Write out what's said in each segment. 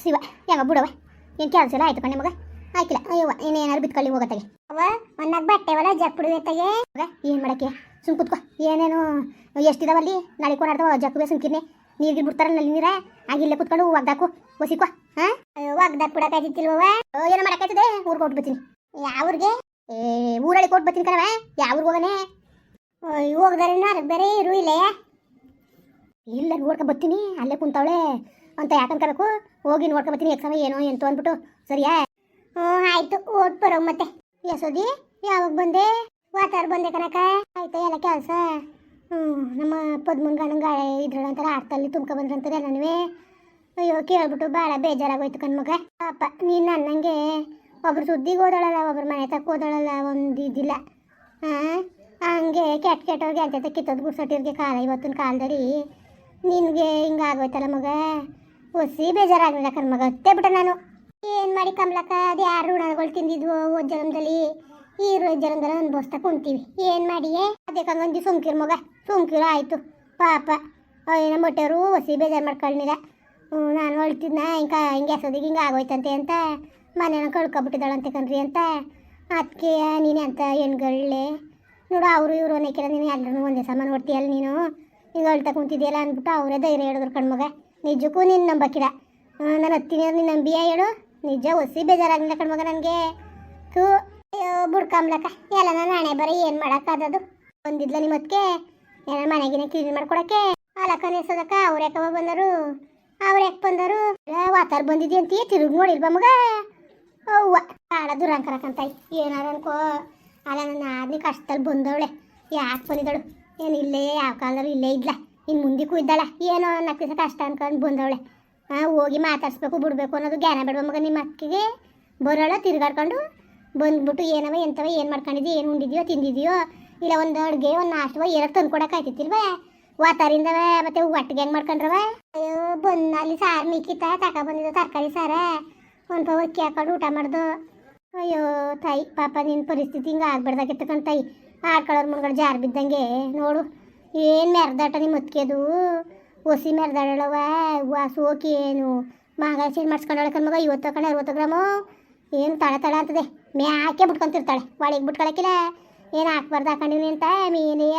ಶಿವ. ಹೆಂಗ ಬಿಡವ ಏನು ಕೆಲಸ ಇಲ್ಲ? ಆಯ್ತು ಕಣ್ಣೆ ಮಗ ಆಯ್ಕಿಲ್ಲ ಅಯ್ಯವ್ವ ಇನ್ನೇನಾರು ಬಿತ್ಕೊಳ್ಳಿ ಹೋಗತ್ತಾಗೆ ಅವ ಒಂದಾಗ ಬಟ್ಟೆ ಅವಲ್ಲ ಜಕ್ ಬಿಡುವೆತ್ತಾಗೆ ಮಗ ಏನು ಮಾಡಕ್ಕೆ? ಸುಮ್ ಕುತ್ಕೋ. ಏನೇನು ಎಷ್ಟಿದಾವಲ್ಲಿ ನಾಳೆ ಕೊನಾಡ್ತಾವ ಬೇ ಸುಮ್ಕಿರ್ನೆ ನೀರ್ಗೆ ಬಿಡ್ತಾರ ನಲ್ಲಿ ನೀರ? ಆಗಿಲ್ಲೇ ಕುತ್ಕೊಂಡು ಒಗ್ದಾಕು ಒಸಿಕೋ ಹಾಂ? ಒಗ್ದಾಕ್ ಬಿಡಕ್ಕಾಯ್ತಿಲ್ವ ಏನೋ ಮಾಡಕ್ಕಾಯ್ತದೆ ಊರ್ಗೆ ಕೊಟ್ಟು ಬರ್ತೀನಿ ಯಾವ್ರಿಗೆ ಏ ಊರಳಿ ಕೊಟ್ಟು ಬರ್ತೀನಿ ಕಣವ ಯಾವ್ರಿಗೆ ಹೋಗನೆ? ಹೋಗದಾರೆ ಬೇರೆ ಇರು ಇಲ್ಲೇ. ಇಲ್ಲ ನೋಡ್ಕೊ ಬರ್ತೀನಿ ಅಲ್ಲೇ ಕುಂತವಳೆ. ಅಂತ ಯಾಕನ್ಕಬೇಕು ಹೋಗಿ ನೋಡ್ಕೊ ಬರ್ತೀನಿ ಎಕ್ಸಾಮ್ ಏನೋ ಎಂತು ಅಂದ್ಬಿಟ್ಟು. ಸರಿಯಾ? ಹ್ಞೂ, ಆಯ್ತು. ಓಟ್ ಬರೋ ಮತ್ತೆ. ಯಸೋದಿ ಯಾವಾಗ ಬಂದೆ? ವಾತಾರ ಬಂದೆ ಕನಕ ಆಯ್ತಾ ಎಲ್ಲ ಕೆಲಸ? ಹ್ಞೂ, ನಮ್ಮ ಪದ್ಮನ್ ಗಂಡಂಗ ಇದ್ರಂತಾರೆ ಆಡ್ತಲ್ಲಿ ತುಂಬ್ಕೊ ಬಂದ್ರಂತಾರೆ ಎಲ್ಲನೂ ಅಯ್ಯೋ, ಕೇಳ್ಬಿಟ್ಟು ಭಾಳ ಬೇಜಾರಾಗೋಯ್ತು ಕಣ್ಮಗ ಪಾಪ, ನೀನು ನನ್ನಂಗೆ ಒಬ್ರು ಸುದ್ದಿಗೆ ಓದೋಳಲ್ಲ ಒಬ್ರು ಮನೆ ತಕ್ಕ ಓದೋಳಲ್ಲ ಒಂದು ಇದಿಲ್ಲ. ಹಾಂ ಹಂಗೆ ಕೆಟ್ಟ ಕೆಟ್ಟವ್ರಿಗೆ ಅಂತ ಕಿತ್ತೋದು ಗುಡ್ಸೋಟಿರ್ಗೆ ಕಾಲ ಇವತ್ತಿನ ಕಾಲದಲ್ಲಿ ನಿನಗೆ ಹಿಂಗೆ ಆಗೋಯ್ತಲ್ಲ ಮಗ. ಒಸಿ ಬೇಜಾರಾಗಲಿಲ್ಲ ಕಣ್ ಮಗ. ಅತ್ತೆ ಬಿಟ್ಟ ನಾನು. ಏನು ಮಾಡಿ ಕಮಲಕ್ಕ ಅದು ಯಾರು ಋಣಗಳು ತಿಂದಿದ್ವು ಓದ್ ಜನ್ಮದಲ್ಲಿ? ಈ ಜನ್ಮದಲ್ಲಿ ಅನ್ಭವಿಸ್ತಾ ಕುಂತೀವಿ. ಏನು ಮಾಡಿಯೇ ಅದಕ್ಕೆ ಹಂಗಂದು ಸುಮ್ಕಿರ್ ಮಗ? ಸುಮ್ಕಿರು ಆಯಿತು. ಪಾಪ. ನಮ್ಮ ಹೊಟ್ಟೆಯವರು ಒಸಿ ಬೇಜಾರು ಮಾಡ್ಕೊಳ್ಳಿಲ್ಲ ಹ್ಞೂ, ನಾನು ಹೊಳ್ತಿದ್ನ ಹಿಂಗೆ ಹಿಂಗೆ ಎಸೋದಿಗೆ ಹಿಂಗೆ ಆಗೋಯ್ತಂತೆ ಅಂತ. ಮನೇನ ಕಳ್ಕೊಬಿಟ್ಟಿದ್ದಾಳಂತೆ ಕಣ್ರಿ ಅಂತ. ಅದಕ್ಕೆ ನೀನೆ ಅಂತ ಹೆಣ್ಗಳೆ ನೋಡು, ಅವರು ಇವರು ಅನ್ನಕ್ಕಿಲ್ಲ ನೀನು ಎಲ್ಲರೂ ಒಂದೇ ಸಮ ನೋಡ್ತೀಯಲ್ಲ ನೀನು. ಹಿಂಗೆ ಅಳ್ತಾ ಕುಂತಿದ್ದೀಯಲ್ಲ ಅಂದ್ಬಿಟ್ಟು ಅವರೇ ಧೈರ್ಯ ಹೇಳಿದ್ರು ಕಣ್ಮಗ ನಿಜಕ್ಕೂ ನೀನು ನಂಬಕ್ಕಿಲ್ಲ ನಾನು ಹತ್ತೀನಿ ನೀನು ನಂಬಿಯ ಹೇಳು? ನಿಜ, ಒಸಿ ಬೇಜಾರಾಗಿಲ್ಲ ಕಣ್ಮಗ ನನಗೆ. ತೂ ಅಯ್ಯೋ ಬುಡ್ಕಂಬ್ಲಕ್ಕ ಎಲ್ಲ ನಾನು ಹಣೆ ಬರೀ ಏನು ಮಾಡೋಕ್ಕಾದದು ಬಂದಿದ್ಲ ನಿಮ್ಮ ಅದಕ್ಕೆ ಏನೋ ಮನೆಗಿನ ಕ್ಲೀನ್ ಮಾಡ್ಕೊಡಕ್ಕೆ? ಅಲಕ್ಕ ನೆಸೋದಕ್ಕ ಅವ್ರು ಯಾಕವ ಬಂದರು? ಅವ್ರು ಯಾಕೆ ಬಂದರು? ವಾತಾರ ಬಂದಿದ್ದೆ ಅಂತೀಯ? ತಿರುಗಿ ನೋಡಿಲ್ವ ಮಗ? ಅವ್ವ. ಭಾಳ ದುರಂಕರಕ್ಕಂತ ಏನಾರು ಅನ್ಕೋ. ಅಲ್ಲ, ನನ್ನ ಆದ್ನಿ ಕಷ್ಟದಲ್ಲಿ ಬಂದವಳೆ. ಯಾಕೆ ಬಂದಿದ್ದಳು? ಏನು ಇಲ್ಲೇ, ಯಾವ ಕಾಲದಲ್ಲೂ ಇಲ್ಲೇ ಇದ್ಲ? ಇನ್ನು ಮುಂದೆ ಇದ್ದಾಳ. ಏನೋ ದಿವಸ ಕಷ್ಟ ಅನ್ಕೊಂಡು ಬಂದವಳೆ. ಹೋಗಿ ಮಾತಾಡಿಸ್ಬೇಕು, ಬಿಡ್ಬೇಕು ಅನ್ನೋದು ಜ್ಞಾನ ಬೇಡ. ಮಗ, ನಿಮ್ಮ ಅಕ್ಕಿಗೆ ಬರೋಳ ತಿರುಗಾಡ್ಕೊಂಡು ಬಂದ್ಬಿಟ್ಟು ಏನವ, ಎಂತವ, ಏನು ಮಾಡ್ಕೊಂಡಿದ್ಯೋ, ಏನು ಉಂಡಿದ್ಯೋ, ತಿಂದಿದ್ಯೋ, ಇಲ್ಲ ಒಂದು ಅಡುಗೆ, ಒಂದು ನಾಷ್ಟವ, ಏನಕ್ಕೆ ತಂದು ಕೊಡೋಕ್ಕಾಯ್ತಿತ್ತಿಲ್ವ ವಾತಾರಿಂದವ ಮತ್ತೆ ಒಟ್ಟಿಗೆ ಹೆಂಗೆ ಮಾಡ್ಕೊಂಡ್ರವ? ಅಯ್ಯೋ ಬಂದು ಅಲ್ಲಿ ಸಾರು ಮಿಕ್ಕಿತ್ತ ತಕ ಬಂದಿದ್ದು ತರಕಾರಿ ಸಾರ. ಒಂದು ಪವ ಅಕ್ಕಿ ಹಾಕೊಂಡು ಊಟ ಮಾಡ್ದು. ಅಯ್ಯೋ, ತಾಯಿ, ಪಾಪ ನಿನ್ನ ಪರಿಸ್ಥಿತಿ ಹಿಂಗೆ ಆಗ್ಬಾರ್ದಾಗಿತ್ತು ಕಣ್ ತಾಯಿ. ಆಡ್ಕೊಳ್ಳೋರು ಮುಂದ್ಗಡೆ ಜಾರು ಬಿದ್ದಂಗೆ, ನೋಡು. ಏನು ಮೆರ್ದಾಟ ನಿಮ್ಮ ಅತ್ತಿಗೆದು? ಒಸಿ ಮೆರ್ದಾಡಳವ ವಾಸು ಹೋಗಿ ಏನು? ಮಾಂಗಲ್ಯ ಚೇಂಜ್ ಮಾಡಿಸ್ಕೊಂಡಳ ಕಣ್ಮಗ ಇವತ್ತು ಕಣ ಅರವತ್ತು ಗ್ರಾಮು. ಏನು ತಳ ತಳ ಅಂತದೆ. ಮ್ಯಾಕೆ ಬಿಟ್ಕೊಂತಿರ್ತಾಳೆ. ಒಳಗೆ ಬಿಟ್ಕೊಳಕಿಲ್ಲ. ಏನು ಹಾಕ್ಬಾರ್ದು ಹಾಕೊಂಡಿನಿ ಅಂತ ಮೀನಿಯ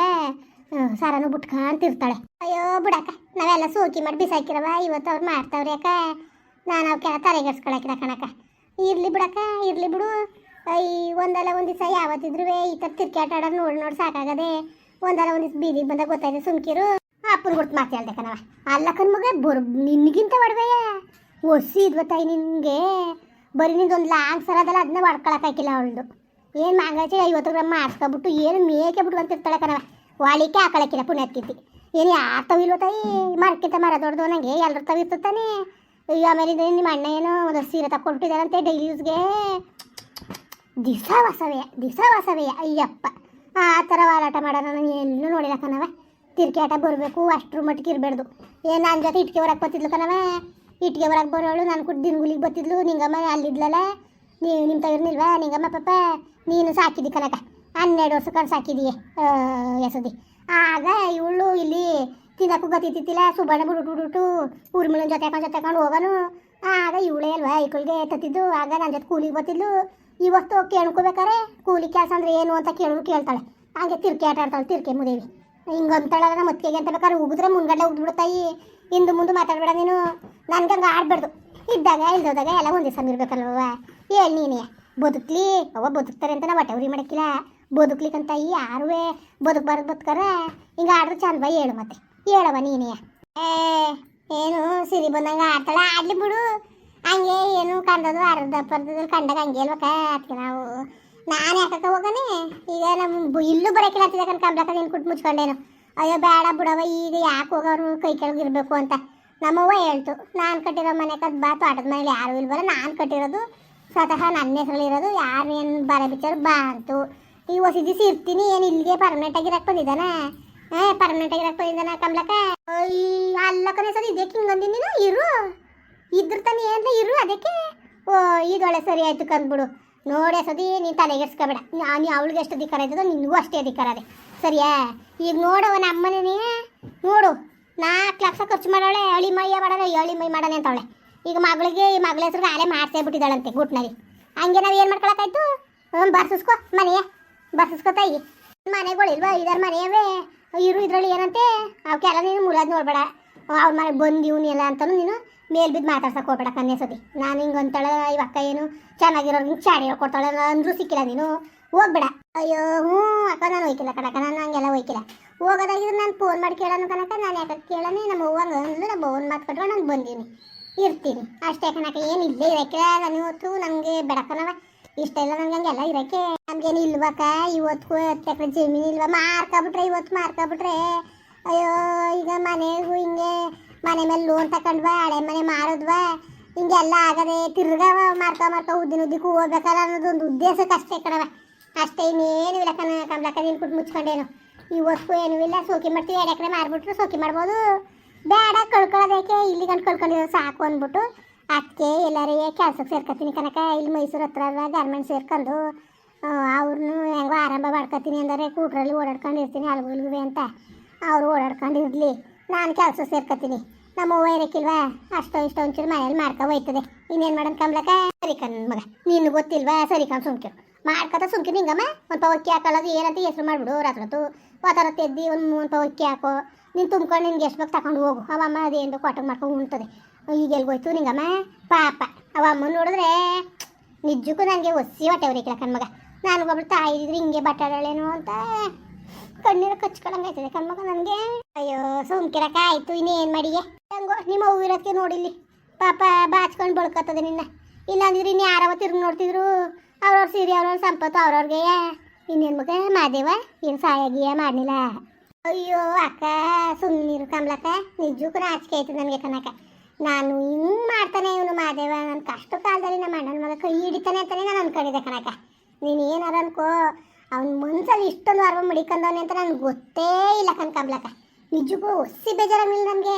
ಸರನು ಬಿಟ್ಕೊಂತಿರ್ತಾಳೆ. ಅಯ್ಯೋ ಬಿಡಕ್ಕ, ನಾವೆಲ್ಲ ಸೋಕಿ ಮಾಡಿ ಬಿಸಾಕಿರವ ಇವತ್ತು ಅವ್ರು ಮಾಡ್ತಾವ್ರಿ ಅಕ್ಕ. ನಾನು ಅವಕ್ಕೆಲ್ಲ ತಲೆಗೆಡ್ಸ್ಕೊಳಕಿಲ್ಲ ಕಣಕ್ಕ. ಇರ್ಲಿ ಬಿಡಕ್ಕ, ಇರ್ಲಿ ಬಿಡು. ಐ ಒಂದಲ್ಲ ಒಂದು ದಿವಸ ಯಾವತ್ತಿದ್ರು ಈ ಥರ ತಿರ್ಕಾಟ ಆಡೋದು ನೋಡಿ ನೋಡಿ ಸಾಕಾಗದೆ. ಒಂದಲ್ಲ ಒಂದಿಸ್ ಬೀದಿ ಬೀದಿಗೆ ಗೊತ್ತಾಯ್ತು ಸುಮ್ಕಿರು. ಅಪ್ಪನ ಗುರ್ತು ಮಾತಾಡ್ದೆ ಕಣವ ಅಲ್ಲಕನ್ ಕಣ್ಮಗ ಬರ್ ನಿನ್ಗಿಂತ ಒಡವೆಯ. ಒಸಿ ಇದ್ ಗೊತ್ತಾಯ್ ನಿನಗೆ. ಬರೀ ನಿಂದೊಂದು ಲಾಂಗ್ ಸರ ಅದಲ್ಲ ಅದನ್ನ ಹೊಡ್ಕೊಳಕ್ಕಾಕಿಲ್ಲ ಅವಳದು. ಏನು ಮಾಂಗಾಚೆ ಐವತ್ತು ಗ್ರಾಮ್ ಮಾಡಿಸ್ಕೊಬಿಟ್ಟು ಏನು ಮೇಕೆ ಬಿಟ್ಕೊಂತಿರ್ತಾಳೆ ಕಣವ ವಾಳಿಕೆ ಹಾಕೊಳಕ್ಕಿಲ್ಲ ಪುಣ್ಯತ್ಕಿತ್ತಿ ಏನು ಯಾರು ತವಿಲ್ವ ತಾಯಿ? ಮರಕ್ಕಿಂತ ಮರ ದೊಡ್ಡದು ನನಗೆ ಎಲ್ಲರ ತವಿ ಇರ್ತಾನೆ ಅಯ್ಯೋ, ಆಮೇಲೆ ನಿಮ್ಮ ಅಣ್ಣ ಏನೋ ಒಂದು ಸೀರೆ ತಕ್ಕೊಟ್ಟಿದ್ದಾರಂತೆ ಡೈಲಿ ಯೂಸ್ಗೆ. ದಿವಸ ವಾಸವೇ ದಿವಸ ವಾಸವೇ ಅಯ್ಯಪ್ಪ. ಆ ಥರ ವಾಲಾಟ ಮಾಡೋಣ ನಾನು ಎಲ್ಲೂ ನೋಡಿಲ್ಲ ಕಣವ ತಿರ್ಕಾಟ ಬರಬೇಕು, ಅಷ್ಟ್ರ ಮಟ್ಟಿಗೆ ಇರಬಾರ್ದು ಏನು ನನ್ನ ಜೊತೆ ಇಟ್ಕೆ ಹೊರಗೆ ಬತ್ತಿದ್ಲು ಕಣವ ಇಟ್ಕೆ ಹೊರಗೆ ಬರೋಳು, ನಾನು ಕೂಡ ದಿನಗುಲಿಗೆ ಬತ್ತಿದ್ಲು ನಿಂಗಮ್ಮ ಅಲ್ಲಿದ್ಲಲ್ಲ? ನೀವು ನಿಮ್ಮ ತಗಿರ್ನಿಲ್ವ ನಿಂಗಮ್ಮ ಪಾಪ ನೀನು ಸಾಕಿದ್ದಿ ಕನಕ ಹನ್ನೆರಡು ವರ್ಷ ಕಣ್ ಸಾಕಿದೀಯ ಎಸದಿ ಆಗ ಇವಳು ಇಲ್ಲಿ ತಿನ್ನಕ್ಕೂ ಗೊತ್ತಿತ್ತಿಲ್ಲ ಸುಬಣ್ಣ ಬಿಡುಟು ಬಿಡುಟು ಊರ್ಮಿಳನ ಜೊತೆ ಹಾಕೊಂಡು ಜೊತೆ ಹಾಕೊಂಡು ಹೋಗೋನು. ಆಗ ಇವಳೇ ಅಲ್ವಾ ಇಕ್ಕಳಿಗೆ ತತ್ತಿದ್ದು ಆಗ ನನ್ನ ಜೊತೆ ಕೂಲಿಗೆ ಬರ್ತಿದ್ಲು. ಇವತ್ತು ಕೇಳ್ಕೋಬೇಕಾರೆ ಕೂಲಿ ಕೆಲಸ ಅಂದ್ರೆ ಏನು ಅಂತ ಕೇಳಿದ್ರು ಕೇಳ್ತಾಳೆ. ಹಾಗೆ ತಿರ್ಕೆ ಆಟ ಆಡ್ತಾಳೆ, ತಿರ್ಕೆ ಮುದೇವಿ. ಹಿಂಗೆ ಅಂತಾಳೆ ನಮ್ಮ ಮತ್ತಿಗೆ ಅಂತ ಬೇಕಾದ್ರೆ ಉಗಿದ್ರೆ ಮುಂದೆ ಉಗ್ಬಿಡ್ತಾಯಿ ಹಿಂದೆ ಮುಂದೆ ಮಾತಾಡಬೇಡ ನೀನು. ನನ್ಗಂಗೆ ಆಡ್ಬಾರ್ದು. ಇದ್ದಾಗ, ಇಲ್ದೋದಾಗ ಎಲ್ಲ ಒಂದೇ ಸಮ ಇರ್ಬೇಕಲ್ವ ಹೇಳಿ ನೀನೇ. ಬದುಕ್ಲಿ ಅವ ಬದುಕ್ತಾರೆ ಅಂತ ನಾವು ಹೊಟ್ಟೆ ಮಾಡಕ್ಕಿಲ್ಲ. ಬದುಕ್ಲಿಕ್ಕಂತ ಈ ಯಾರುವೆ? ಬದುಕ್ಬಾರ್ದು ಬದುಕಾರ. ಹಿಂಗೆ ಆಡ್ರೆ ಚಂದ ಬೈ ಹೇಳು ಮತ್ತೆ. ಹೇಳವ ನೀನೇ. ಏ, ಏನು ಸಿರಿ ಬಂದಂಗೆ ಆಡ್ತಾಳೆ? ಆಡ್ಲಿ ಬಿಡು. ಹಂಗೆ ಏನು ಕಂಡದು ಅರ್ಧ ಪರ್ಧದ ಕಂಡಾಗ ಹಂಗೆ ಅಲ್ವಕ್ಕ ಅದಕ್ಕೆ ನಾವು ನಾನು ಯಾಕಕ್ಕ ಹೋಗನೆ, ಈಗ ನಮ್ಮ ಇಲ್ಲೂ ಬರೋಕಿಲ್ಲ ಕಣ್ ಕಂಬ್ಲಕ್ಕ ನೀನು ಕುಟ್ಟು ಮುಚ್ಕೊಂಡೇನು. ಅಯ್ಯೋ ಬೇಡ ಬಿಡವ ಈಗ ಯಾಕೆ ಹೋಗೋರು ಕೈ ಕೆಳಗಿರ್ಬೇಕು ಅಂತ. ನಮ್ಮವ್ವ ಹೇಳ್ತು, ನಾನು ಕಟ್ಟಿರೋ ಮನೆ ಕದ್ ಬಾ, ತೋಟದ ಮನೇಲಿ ಯಾರು ಬರೋ, ನಾನು ಕಟ್ಟಿರೋದು ಸ್ವತಃ ನನ್ನ ಹೆಸರಲ್ಲಿರೋದು ಯಾರು ಏನು ಬರ ಬಿಚ್ಚಾರು ಬಾ ಅಂತು. ಈ ಹೊಸ ದಿವಸ ಇರ್ತೀನಿ, ಏನು ಇಲ್ಲಿಗೆ ಪರ್ಮನೆಂಟ್ ಆಗಿರಕ್ಕೆ ಬಂದಿದ್ದಾನ? ಏ ಪರ್ಮನೆಂಟ್ ಆಗಿರಕ್ಕೆ ಬಂದಿದ್ದಾನ ಕಮ್ಲಕ್ಕ ಕಣೆ ಸರ್ ಇದಕ್ಕೆ ಹಿಂಗೆ ನೀನು, ಇರು. ಇದ್ರ ತಾನೇ ಇರು ಅದಕ್ಕೆ ಇದೊಳೆ ಸರಿ ಆಯ್ತು ಕಂದ್ಬಿಡು. ನೋಡೇ ಸದಿ ನೀನು ತಲೆಗೆಡ್ಸ್ಕೊಬೇಡ ನಾನು ಅವಳಿಗೆ ಎಷ್ಟು ಅಧಿಕಾರ ಇದ್ದದ ನಿನಗೂ ಅಷ್ಟೇ ಅಧಿಕಾರ ಅದೇ. ಸರಿಯಾ? ಈಗ ನೋಡವ ನಮ್ಮನೇ ನೋಡು, ನಾಲ್ಕು ಲಕ್ಷ ಖರ್ಚು ಮಾಡೋಳೆ, ಅಳಿ ಮೈಯ ಮಾಡೋಣ ಅಳಿ ಮೈ ಮಾಡೋಣ ಅಂತವಳೆ. ಈಗ ಮಗಳಿಗೆ, ಈ ಮಗಳ ಹೆಸರು ಆಲೆ ಮಾಡ್ಸೇ ಬಿಟ್ಟಿದ್ದಾಳಂತೆ ಗುಟ್ನಲ್ಲಿ. ಹಂಗೆ ನಾವು ಏನು ಮಾಡ್ಕೊಳಕ್ಕಾಯ್ತು? ಹ್ಞೂ ಬರ್ಸಿಸ್ಕೊ ಮನೆಯ ಬರ್ಸಿಸ್ಕೊ ಮನೆಗಳು ಮನೆಗಳಿಲ್ವಾ? ಇದರ ಮನೆಯವೇ ಇರು ಇದರಲ್ಲಿ ಏನಂತೆ? ಅವಕ್ಕೆಲ್ಲ ನೀನು ಮುಲಾದ್ ನೋಡ್ಬೇಡ. ಅವ್ರ ಮನೆ ಬಂದಿವ್ನಿ ಎಲ್ಲ ಅಂತಲೂ ನೀನು ಮೇಲ್ ಬಿದ್ದು ಮಾತಾಡ್ಸಕ್ಕೆ ಹೋಗ್ಬೇಡ ಕನ್ಯಾ ಸತಿ. ನಾನು ಹಿಂಗೆ ಅಂತಾಳೆ, ಇವ ಅಕ್ಕ ಏನು ಚೆನ್ನಾಗಿರೋರ್ಗೆ ಚಾಡಿ ಹೇಳ್ಕೊಡ್ತಾಳೆ ಅಂದ್ರೂ ಸಿಕ್ಕಿಲ್ಲ ನೀನು. ಹೋಗ್ಬೇಡ. ಅಯ್ಯೋ, ಹ್ಞೂ ಅಕ್ಕ, ನಾನು ಹೋಯ್ಕಿಲ್ಲ ಕಣಕ್ಕ, ನಾನು ಹಂಗೆಲ್ಲ ಹೋಯ್ಕಿಲ್ಲ. ಹೋಗೋದಾಗಿದ್ರೆ ನಾನು ಫೋನ್ ಮಾಡಿ ಕೇಳೋನು ಕಣಕ್ಕ, ನಾನು ಯಾಕೆ ಕೇಳೋಣ ನಮ್ಮ ಹೂವಂಗ ಅಂದ್ರೆ ನಮ್ಮ ಅವ್ವನ ಮಾತು ಕಟ್ಕೊಂಡು ನಾನು ಬಂದೀನಿ. ಇರ್ತೀನಿ. ಅಷ್ಟೇ ಕಣಕ ಏನು ಇಲ್ಲೇ ಇರೋಕ್ಕೆ, ನಾನು ಇವತ್ತು ನನಗೆ ಬೆಡಕನವ ಇಷ್ಟ ಇಲ್ಲ ನನಗೆ ಹಂಗೆಲ್ಲ ಇರೋಕ್ಕೆ. ನಮ್ಗೇನು ಇಲ್ವಕ್ಕ, ಇವತ್ತು ಹತ್ತು ಎಕರೆ ಜಮೀನು ಇಲ್ವ, ಮಾರ್ಕೊಬಿಟ್ರೆ, ಇವತ್ತು ಮಾರ್ಕೊಬಿಟ್ರೆ. ಅಯ್ಯೋ, ಈಗ ಮನೆಗೂ ಹಿಂಗೆ ಮನೆ ಮೇಲೆ ಲೋನ್ ತಕೊಂಡ್ವ, ಹಳೆ ಮನೆ ಮಾರದ್ವ, ಹಿಂಗೆಲ್ಲ ಆಗದೆ ತಿರ್ಗವ, ಮಾರ್ಕ ಮಾರ್ಕ ಉದ್ದಿನ ಉದ್ದಿಕ್ಕೂ ಹೋಗ್ಬೇಕಲ್ಲ ಅನ್ನೋದೊಂದು ಉದ್ದೇಶಕ್ಕೆ ಅಷ್ಟೇ ಕಣವ ಅಷ್ಟೇ ಇನ್ನೇನು ಇಲ್ಲ ಕಣ ಕಮ್ಲಕ್ಕ ನೀನು ಕೊಟ್ಟು ಮುಚ್ಕೊಂಡೇನು. ವಸ್ತು ಏನೂ ಇಲ್ಲ, ಸೋಕಿ ಮಾಡ್ತೀವಿ, ಎರಡು ಎಕರೆ ಮಾರ್ಬಿಟ್ರು, ಸೋಕಿ ಮಾಡ್ಬೋದು. ಬೇಡ, ಕಳ್ಕೊಳ್ಳೋದಕ್ಕೆ ಇಲ್ಲಿ ಗಂಟು ಕಳ್ಕೊಂಡಿರೋ ಸಾಕು ಅಂದ್ಬಿಟ್ಟು ಅದಕ್ಕೆ ಎಲ್ಲರೇ ಕೆಲಸಕ್ಕೆ ಸೇರ್ಕೊತೀನಿ ಕನಕ ಇಲ್ಲಿ ಮೈಸೂರು ಹತ್ರ ಗಾರ್ಮೆಂಟ್ ಸೇರ್ಕೊಂಡು ಅವ್ರನ್ನೂ ಹೆಂಗೋ ಆರಂಭ ಮಾಡ್ಕೊತೀನಿ ಅಂದರೆ ಕೂಟ್ರಲ್ಲಿ ಓಡಾಡ್ಕೊಂಡಿರ್ತೀನಿ ಅಲ್ಗುಲ್ಗುವೆ ಅಂತ. ಅವರು ಓಡಾಡ್ಕೊಂಡು ಇರಲಿ ನಾನು ಕೆಲಸ ಸೇರ್ಕೊತೀನಿ. ನಮ್ಮ ವೈರಕ್ಕಿಲ್ವಾ? ಅಷ್ಟೋ ಇಷ್ಟೋ ಒಂಚೂರು ಮನೇಲಿ ಮಾಡ್ಕೊ ಹೋಯ್ತದೆ. ಇನ್ನೇನು ಮಾಡೋಣ ಕಮ್ಲಕ್ಕ ಸರಿ ಕಣ್ ಮಗ. ನೀನು ಗೊತ್ತಿಲ್ವಾ? ಸರಿ ಕಣ್ ಸುಮ್ಕಿರು. ಮಾಡ್ಕೊತ ಸುಮ್ಕಿರು ನಿಂಗಮ್ಮ. ಒಂದು ಪವಕ್ಕಿ ಹಾಕೊಳ್ಳೋದು ಏನಂತ ಹೆಸರು ಮಾಡ್ಬಿಡು, ರಾತ್ರಿ ಪಾತರ ತೆದ್ದಿ ಒಂದು ಒಂದು ಪವಕ್ಕಿ ಹಾಕೋ. ನೀನು ತುಂಬ್ಕೊಂಡು ನಿನ್ಗೆ ಎಷ್ಟು ಬೇಕು ತಗೊಂಡು ಹೋಗು. ಅವಮ್ಮ ಅದೇನು ಕೊಟ್ಟಂಗೆ ಮಾಡ್ಕೊಂಡು ಉಣ್ತದೆ. ಈಗ ಎಲ್ಗೋಯ್ತು ನಿಂಗಮ್ಮ? ಪಾಪ. ಅವಮ್ಮ ನೋಡಿದ್ರೆ ನಿಜಕ್ಕೂ ನನಗೆ ಒಸಿ ಹೊಟ್ಟೆ ಉರಿಕಿಲ್ಲ ಕಣ್ಮಗ ನಾನು ಒಬ್ಳು ತಾಯಿದ್ರೆ ಹಿಂಗೆ ಬಟ್ಟಾಡಳೇನು ಅಂತ. ಕಣ್ಣೀರು ಕಚ್ಕೊಳಂಗಾಯ್ತದೆ ಕಣ್ಮಗ ನನಗೆ? ಅಯ್ಯೋ ಸುಮ್ಕಿರಕ ಆಯ್ತು, ಇನ್ನೇನು ಮಾಡಿಗೆ? ಹೆಂಗೋ, ನಿಮ್ಮ ಇರೋದಕ್ಕೆ ನೋಡಿಲ್ಲಿ. ಪಾಪ ಬಾಚ್ಕೊಂಡು ಬಳ್ಕತ್ತದೆ ನಿನ್ನ. ಇಲ್ಲಾಂದ್ರೆ ಇನ್ನು ಯಾರವ ತಿರುಗಿ ನೋಡ್ತಿದ್ರು? ಅವ್ರವ್ರ ಸೀರೆ, ಅವ್ರವ್ರ ಸಂಪತ್ತು, ಅವ್ರವ್ರಿಗೆ. ಇನ್ನೇನು ಮಗ? ಮಾದೇವ? ಏನು ಸಾಯಾಗಿಯ ಮಾಡಲಿಲ್ಲ? ಅಯ್ಯೋ, ಅಕ್ಕ ಸುಮ್ಮನಿರು ಕಮ್ಲಕ್ಕ. ನಿಜಕ್ಕೂ ನಾಚಿಕೆ ಆಯ್ತು ನನಗೆ ಕನಕ ನಾನು ಹಿಂಗೆ ಮಾಡ್ತಾನೆ ಇವನು ಮಾದೇವ. ನನ್ನ ಕಷ್ಟ ಕಾಲದಲ್ಲಿ ನಮ್ಮ ಅಣ್ಣನ ಮಗ ಕೈ ಹಿಡಿತಾನೆ ಅಂತಾನೆ ನಾನು ಅನ್ಕೊಂಡಿದ್ದೆ ಕನಕ ನೀನು ಏನಾರ ಅನ್ಕೋ. ಅವ್ನ ಮನ್ಸಲ್ಲಿ ಇಷ್ಟೊಂದು ಅರ್ವ ಮಡಿಕೊಂಡವನೆ ಅಂತ ನನಗೆ ಗೊತ್ತೇ ಇಲ್ಲ ಕಣ್ ಕಮ್ಲಕ್ಕ. ನಿಜಕ್ಕೂ ಒಸಿ ಬೇಜಾರಾಗಿಲ್ಲ ನನಗೆ.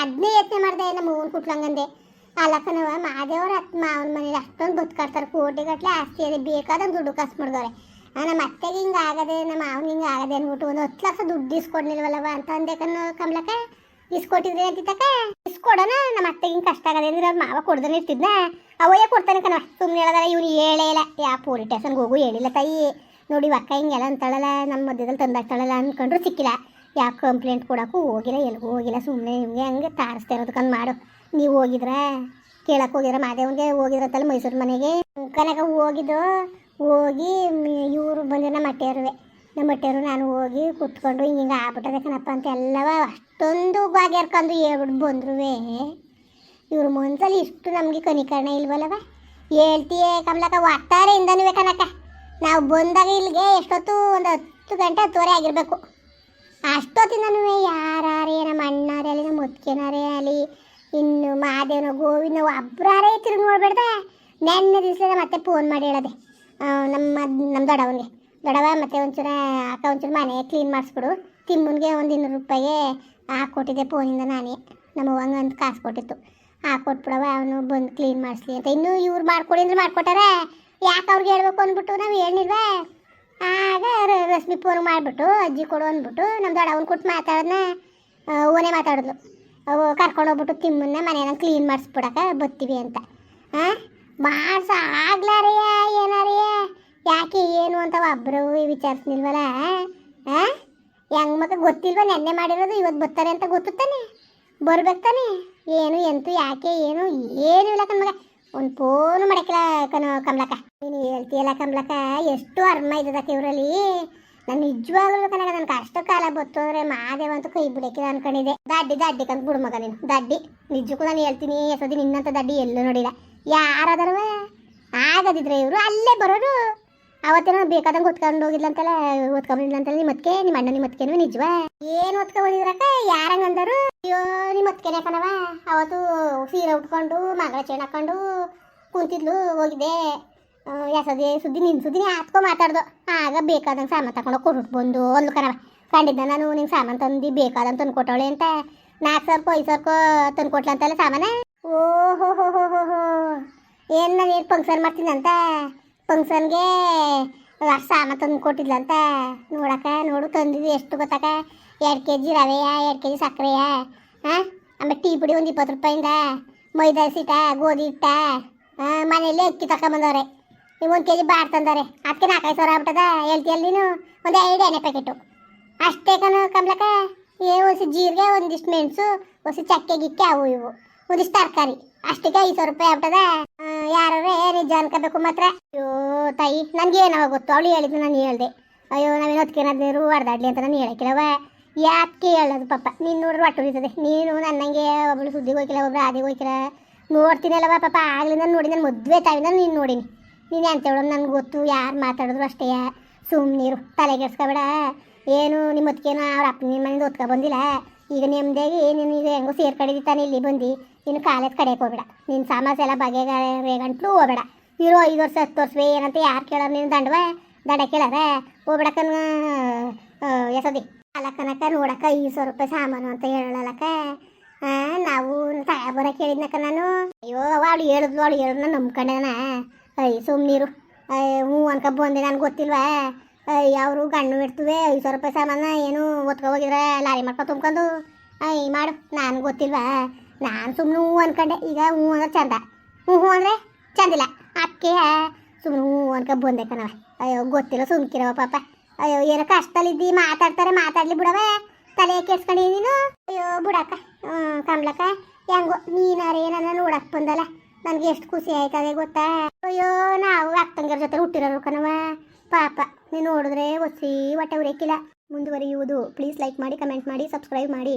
ಅದನ್ನೇ ಯತ್ನೆ ಮಾಡಿದೆ, ನಮ್ಮ ಹೂವನ್ ಕುಟ್ಲಂಗಂದೆ ಆ ಲಕ್ಕನವ ಮಾದೇವ್ರ ಅತ್ಮ ಅವ್ನ ಮನೇಲಿ ಅಷ್ಟೊಂದು ಬದುಕಾಡ್ತಾರೆ ಕೋಟಿಗಟ್ಟಲೆ ಆಸ್ತಿ ಅದೇ ಬೇಕಾದಂಗೆ ದುಡ್ಡು ಕಾಸು ಮಾಡಿದವ್ರೆ. ನಮ್ಮ ಅತ್ತೆಗೆ ಹಿಂಗೆ ಆಗದೆ, ನಮ್ಮ ಅವ್ನಿಗೆ ಹಿಂಗೆ ಆಗದೆ ಅಂದ್ಬಿಟ್ಟು ಒಂದು ಹತ್ತು ಲಕ್ಷ ದುಡ್ಡು ಇಸ್ಕೊಡ್ಲಿಲ್ವಲ್ಲವ ಅಂತ ಅಂದೆ ಕಣ್ಣು ಕಮ್ಲಕ್ಕ. ಇಸ್ಕೊಟ್ಟಿದ್ರೆ ಅಂತಿದ್ದಕ್ಕ ಇಸ್ಕೊಡೋಣ, ನಮ್ಮ ಅತ್ತೆಗೆ ಹಿಂಗೆ ಕಷ್ಟ ಆಗದೆ ಅಂದ್ರೆ ಅವ್ರ ಮಾವ ಕೊಡ್ದೇ ಇರ್ತಿದ್ನ. ಅವಯ್ಯ ಕೊಡ್ತಾನೆ ಕಣವ ಸುಮ್ಮನೆ ಹೇಳದಾರ, ಇವ್ನು ಹೇಳೇ ಇಲ್ಲ. ಯಾ, ಪೊಲೀಸ್ ಸ್ಟೇಷನ್ಗೆ ಹೋಗು, ಹೇಳಿಲ್ಲ ತಾಯಿ. ನೋಡಿ, ಅಕ್ಕ ಹಿಂಗೆಲ್ಲ ಅಂತಳಲ್ಲ ನಮ್ಮ ಮಧ್ಯದಲ್ಲಿ ತಂದಾಕ್ತಾಳಲ್ಲ ಅಂದ್ಕೊಂಡ್ರು ಸಿಕ್ಕಿಲ್ಲ. ಯಾಕೆ ಕಂಪ್ಲೇಂಟ್ ಕೊಡೋಕ್ಕೂ ಹೋಗಿಲ್ಲ, ಎಲ್ಗೂ ಹೋಗಿಲ್ಲ ಸುಮ್ಮನೆ ನಿಮಗೆ ಹಂಗೆ ತಾರಿಸ್ತಾ ಇರೋದಕ್ಕಂದು ಮಾಡು. ನೀವು ಹೋಗಿದ್ರೆ? ಕೇಳಕ್ಕೆ ಹೋಗಿದ್ರೆ? ಮಾದೇವನ್ಗೆ ಹೋಗಿದ್ರಂತಲ್ಲ ಮೈಸೂರು ಮನೆಗೆ. ಕನಕ ಹೋಗಿದ್ದು, ಹೋಗಿ ಇವರು ಬಂದು ನಮ್ಮ ಅಟ್ಟೆಯರುವೆ ನಮ್ಮ ಅಟ್ಟೆಯರು ನಾನು ಹೋಗಿ ಕುತ್ಕೊಂಡು ಹಿಂಗೆ ಹಿಂಗೆ ಆಗ್ಬಿಟ್ಟದೆ ಕಣಪ್ಪ ಅಂತ ಎಲ್ಲವ ಅಷ್ಟೊಂದು ಬಾಗ್ಯಾರ್ಕೊಂಡು ಹೇಳ್ಬಿಟ್ಟು ಬಂದ್ರುವೆ. ಇವ್ರ ಮನ್ಸಲ್ಲಿ ಇಷ್ಟು ನಮಗೆ ಕನಿಕರಣ ಇಲ್ವಲ್ಲವ? ಹೇಳ್ತೀಯೇ ಒಟ್ಟಾರೆ ಇಂದನೂ ಕನಕ ನಾವು ಬಂದಾಗ ಇಲ್ಲಿಗೆ ಎಷ್ಟೊತ್ತು, ಒಂದು ಹತ್ತು ಗಂಟೆ ಹತ್ತುವರೆ ಆಗಿರಬೇಕು. ಅಷ್ಟೊತ್ತಿಂದನೂ ಯಾರೇ ನಮ್ಮ ಅಣ್ಣಾರೇ ಆಗಲಿ ನಮ್ಮ ಮುತ್ಕೆನಾರೇ ಆಗಲಿ ಇನ್ನು ಮಾದೇವನ ಗೋವಿನ ಒಬ್ಬರೇ ತಿರುಗಿ ನೋಡ್ಬೇಡ್ದ. ನೆನ್ನೆ ದಿವಸ ಮತ್ತೆ ಫೋನ್ ಮಾಡಿ ಹೇಳದೆ. ನಮ್ಮ ನಮ್ಮ ದೊಡ್ಡವನಿಗೆ ದೊಡ್ಡವ ಮತ್ತೆ ಒಂಚೂರ, ಅಕ್ಕ ಒಂಚೂರು ಮನೆ ಕ್ಲೀನ್ ಮಾಡಿಸ್ಬಿಡು ತಿಮ್ಮನಿಗೆ ಒಂದು ಇನ್ನೂರು ರೂಪಾಯಿಗೆ ಹಾಕ್ಕೊಟ್ಟಿದ್ದೆ ಫೋನಿಂದ ನಾನೇ. ನಮ್ಮ ಅಂತ ಕಾಸು ಕೊಟ್ಟಿತ್ತು. ಹಾಕ್ಕೊಟ್ಬಿಡವ ಅವನು ಬಂದು ಕ್ಲೀನ್ ಮಾಡಿಸ್ಲಿ ಅಂತ. ಇನ್ನೂ ಇವ್ರು ಮಾಡ್ಕೊಡಿ ಅಂದ್ರೆ ಮಾಡ್ಕೊಟ್ಟಾರೆ. ಯಾಕೆ ಅವ್ರಿಗೆ ಹೇಳ್ಬೇಕು ಅಂದ್ಬಿಟ್ಟು ನಾವು ಹೇಳಿಲ್ವಾ? ಆಗ ರಶ್ಮಿ ಫೋನ್ ಮಾಡಿಬಿಟ್ಟು, ಅಜ್ಜಿ ಕೊಡು ಅಂದ್ಬಿಟ್ಟು ನಮ್ಮ ದೊಡ್ಡವನ್ ಕೊಟ್ಟು ಮಾತಾಡೋದನ್ನ ಓನೇ ಮಾತಾಡಿದ್ಲು. ಅವು ಕರ್ಕೊಂಡು ಹೋಗ್ಬಿಟ್ಟು ತಿಮ್ಮನ್ನ ಮನೇನ ಕ್ಲೀನ್ ಮಾಡಿಸ್ಬಿಡಕ ಬತ್ತೀವಿ ಅಂತ. ಹಾಂ ಮಾಡ್ಸ ಆಗ್ಲಾರಿಯ ಏನಾರಿಯ ಯಾಕೆ ಏನು ಅಂತ ಒಬ್ಬರು ವಿಚಾರಿಸ್ನಿಲ್ವಲ್ಲ ಹಾಂ ಹೆಂಗ್ ಮಗ ಗೊತ್ತಿಲ್ವ ನೆನ್ನೆ ಮಾಡಿರೋದು ಇವತ್ತು ಬರ್ತಾರೆ ಅಂತ ಗೊತ್ತಾನೆ ಬರ್ಬೇಕು ತಾನೆ? ಏನು, ಎಂತು ಯಾಕೆ, ಏನು ಏನು ಇಲ್ಲ ಕಣ್ಮಗ ಒಂದು ಫೋನು ಮಾಡಕ್ಕಿಲ್ಲ ಕಣ ಕಮಲಕ್ಕ. ನೀನು ಹೇಳ್ತೀಯಲ್ಲ ಕಮಲಕ್ಕ, ಎಷ್ಟು ಅರ್ಮ ಇದ್ದದಕ್ಕೆ ಇವರಲ್ಲಿ. ನಾನು ನಿಜವಾಗ್ಲೂ ಕನಕ ನನ್ಗೆ ಅಷ್ಟು ಕಾಲ ಬತ್ತು ಅಂದ್ರೆ ಮಾದೇವ ಅಂತ ಕೈ ಬಿಡಕ್ಕಿಲ್ಲ ಅನ್ಕೊಂಡಿದ್ದೆ. ದಡ್ಡಿ ದಡ್ಡಿ ಕಂತ ಬಿಡು ಮಗ ನೀನು, ದಡ್ಡಿ. ನಿಜಕ್ಕೂ ನಾನು ಹೇಳ್ತೀನಿ ಸದಿ ನಿನ್ನಂತ ದಡ್ಡಿ ಎಲ್ಲೂ ನೋಡಿಲ್ಲ. ಯಾರಾದರೂ ಆಗದಿದ್ರೆ ಇವರು ಅಲ್ಲೇ ಬರೋರು ಅವತ್ತೇನೋ ಬೇಕಾದಂಗೆ ಹೊತ್ಕೊಂಡು ಹೋಗಿದ್ಲಂತಲ್ಲ ಹೊತ್ಕೊಂಡಿದ್ಲಂತಲ್ಲ ನಿಮ್ಮ ಅತ್ತಿಗೆ ನಿಮ್ಮ ಅಣ್ಣ ನಿಮ್ಮ ಅತ್ತಿಗೆನೂ ನಿಜವಾ. ಏನು ಹೊತ್ಕೊಂಡು ಹೋಗಿದ್ರಕ್ಕ ಯಾರಂಗಂದರು ಅಯ್ಯೋ ನಿಮ್ಮ ಅತ್ತಿಗೆನೆ ಕಣವ ಅವತ್ತು ಸೀರೆ ಉಟ್ಕೊಂಡು, ಮಗಳ ಚೇಣ ಹಾಕೊಂಡು ಕುಂತಿದ್ಲು, ಹೋಗಿದ್ದೆ. ಯಾಸದೇ ಸುದ್ದಿ ನಿನ್ನ ಸುದ್ದಿ ಹಾತ್ಕೊ ಮಾತಾಡ್ದು. ಆಗ ಬೇಕಾದಂಗ ಸಾಮಾನು ತಗೊಂಡು ಕೊಟ್ಟು ಬಂದು ಒಂದು ಕಣವ ಕಂಡಿದ್ದ ನಾನು, ನಿಂಗೆ ಸಾಮಾನು ತಂದು ಬೇಕಾದಂಗೆ ತಂದು ಅಂತ. ನಾಲ್ಕು ಸಾವಿರಕ್ಕೋ ಐದು ಸಾವಿರಕ್ಕೋ ತಂದು ಸಾಮಾನ? ಓಹೋ ಹೋ ಹೋ ಹೋ ಹೋ ಏನು ನಾನು ಏನು ಫಂಕ್ಷನ್ ಮಾಡ್ತೀನಂತ? ಫಂಕ್ಷನ್ಗೆ ಸಾಮಾನು ತಂದು ಕೊಟ್ಟಿದ್ಲಂತ. ನೋಡಕ್ಕ, ನೋಡು, ತಂದಿದ್ದು ಎಷ್ಟು ಗೊತ್ತಾಕ? ಎರಡು ಕೆ ಜಿ ರವೆಯ, ಎರಡು ಕೆ ಜಿ ಸಕ್ಕರೆಯ ಹಾಂ ಆಮೇಲೆ ಟೀ ಪುಡಿ ಒಂದು ಇಪ್ಪತ್ತು ರೂಪಾಯಿಂದ. ಮೈದಾ ಸಿಟ ಗೋಧಿ ಇಟ್ಟ ಮನೆಯಲ್ಲಿ ಅಕ್ಕಿ ತಗೊಂಬಂದವ್ರೆ ನೀವು ಒಂದು ಕೆ ಜಿ ಬಾಡ್ ತಂದವ್ರೆ. ಅದಕ್ಕೆ ನಾಲ್ಕೈದು ಸಾವಿರ ಆಗ್ಬಿಟ್ಟದ ಹೇಳ್ತೀಯಲ್ಲ ನೀನು? ಒಂದು ಎರಡು ಎಣ್ಣೆ ಪ್ಯಾಕೆಟು ಅಷ್ಟೇ ಕಣ ಕಮ್ಲಕ್ಕ. ಏ ಒಸಿ ಜೀರಿಗೆ, ಒಂದಿಷ್ಟು ಮೆಣಸು ಒಸಿ ಚಕ್ಕೆ, ಗಿಕ್ಕೆ ಅವು ಇವು. ಒಂದಿಷ್ಟು ತರಕಾರಿ. ಅಷ್ಟಕ್ಕೆ ಐದು ಸಾವಿರ ರೂಪಾಯಿ ಆಗ್ಬಿಟ್ಟದ. ಯಾರೇ ನಿಜ ಅನ್ಕೋಬೇಕು ಮಾತ್ರ. ಅಯ್ಯೋ, ತಾಯಿ, ನನಗೆ ಏನೋ ಗೊತ್ತು. ಅವಳು ಹೇಳಿದ್ದು ನಾನು ಹೇಳ್ದೆ. ಅಯ್ಯೋ ನಾವೇನು ಹದಿನೈದು ಹೊಡೆದಾಡ್ಲಿ ಅಂತ ನಾನು ಹೇಳಕ್ಕಿಲ್ಲವ ಯಾಕೆ ಹೇಳೋದು ಪಾಪ. ನೀನು ನೋಡ್ರಿ ಒಟ್ಟು ಉಳಿತದೆ ನೀನು ನನ್ನಂಗೆ ಒಬ್ಳು ಸುದ್ದಿಗೆ ಹೋಗಿಲ್ಲ ಒಬ್ರು ಆದಿಗೆ ಹೋಗಿಲ್ಲ ನೋಡ್ತೀನಲ್ಲವ ಪಾಪ. ನಾನು ನೋಡಿ, ನಾನು ಮದುವೆ ತಾವಿಂದ ನೀನು ನೋಡೀನಿ. ನೀನು ಎಂತ ಹೇಳೋದು ನನಗೆ ಗೊತ್ತು. ಯಾರು ಮಾತಾಡಿದ್ರು ಅಷ್ಟೇ. ಸುಮ್ಮನೀರು ತಲೆಗೆಡ್ಸ್ಕೊಬೇಡ ಏನು ನಿಮ್ಮ ಹೊತ್ತಿಗೇನು ಅವ್ರ ಅಪ್ಪ ನಿಮ್ಮ ಮನೆಯಿಂದ ಹೊತ್ಕೊ ಬಂದಿಲ್ಲ. ಈಗ ನೆಮ್ಮದಿಯಾಗಿ ನೀನು ಈಗ ಹೆಂಗೋ ಸೇರ್ಕೊಂಡಿದ್ದಿ ತಾನೆ ಇಲ್ಲಿ ಬಂದು. ನೀನು ಕಾಲೇಜ್ ಕಡೆಗೆ ಹೋಗ್ಬೇಡ. ನಿನ್ನ ಸಮಸ್ಯೆ ಎಲ್ಲ ಬಗೆಗಂಟ್ಲು ಹೋಗ್ಬೇಡ. ಇರೋ ಐದು ವರ್ಷ, ಹತ್ತು ವರ್ಷವೇ ಏನಂತ ಯಾರು ಕೇಳೋರು ನೀನು ದಂಡವ? ದಂಡ ಕೇಳಾರ? ಹೋಗ್ಬೇಡಕ್ಕನ ಎಸದಿ ಅಲ್ಲಕ್ಕನಕ್ಕ, ನೋಡಕ್ಕ ಐದು ಸಾವಿರ ರೂಪಾಯಿ ಸಾಮಾನು ಅಂತ ಹೇಳಲಕ್ಕ ನಾವು ಬರ ಕೇಳಿದ್ನಕ್ಕ ನಾನು. ಅಯ್ಯೋ, ಅವಳು ಹೇಳಿದ್ಲು, ಅವಳು ಹೇಳಿದ್ನ ನಂಬ್ಕೊಂಡೆನ ಅಯ್ಯ ಸುಮ್ಮನೀರು ಹ್ಞೂ ಅನ್ಕ ಬಂದೆ ನನಗೆ ಗೊತ್ತಿಲ್ವಾ? ಅವರು ಗಣ್ಣು ಇಡ್ತೀವಿ ಐದು ಸಾವಿರ ರೂಪಾಯಿ ಸಾಮಾನ ಏನು ಹೋಗಿದ್ರೆ, ಲಾರಿ ಮಾಡ್ಕೊ ತುಂಬ್ಕೊಂಡು. ಅಯ್ಯ ಮಾಡು, ನಾನು ಗೊತ್ತಿಲ್ವಾ? ನಾನು ಸುಮ್ಮನೆ ಹೂ ಅನ್ಕೊಂಡೆ, ಈಗ ಹ್ಞೂ ಅಂದ್ರೆ ಚಂದ. ಹ್ಞೂ ಹೂ ಅಂದರೆ ಚಂದಿಲ್ಲ. ಅದಕ್ಕೆ ಸುಮ್ಮನೆ ಹೂ ಅನ್ಕ ಬಂದೆ ಕಣವ ಅಯ್ಯೋ, ಗೊತ್ತಿಲ್ಲ, ಸುಮ್ಕಿರವ ಪಾಪ. ಅಯ್ಯೋ, ಏನೋ ಕಷ್ಟದಲ್ಲಿದ್ದಿ, ಮಾತಾಡ್ತಾರೆ, ಮಾತಾಡ್ಲಿ ಬಿಡವ. ತಲೆ ಕೆಡ್ಸ್ಕೊಂಡಿ ನೀನು. ಅಯ್ಯೋ, ಬಿಡಕ್ಕ. ಹ್ಞೂ ಕಮ್ಲಕ್ಕ, ಹೆಂಗೋ, ನೀನಾರೇ ನನ್ನ ನೋಡಕ್ ಬಂದಲ್ಲ. ನನಗೆ ಎಷ್ಟು ಖುಷಿ ಆಯ್ತದೆ ಗೊತ್ತಾ? ಅಯ್ಯೋ, ನಾವು ಅಕ್ಕಂಗರ ಜೊತೆ ಹುಟ್ಟಿರೋರು ಕಣವ ಪಾಪ, ನೀನು ನೋಡಿದ್ರೆ ಒಸಿ ಹೊಟ್ಟೆ ಉರೇಕಿಲ್ಲ ಮುಂದುವರಿಯುವುದು. ಪ್ಲೀಸ್ ಲೈಕ್ ಮಾಡಿ ಕಮೆಂಟ್ ಮಾಡಿ ಸಬ್ಸ್ಕ್ರೈಬ್ ಮಾಡಿ.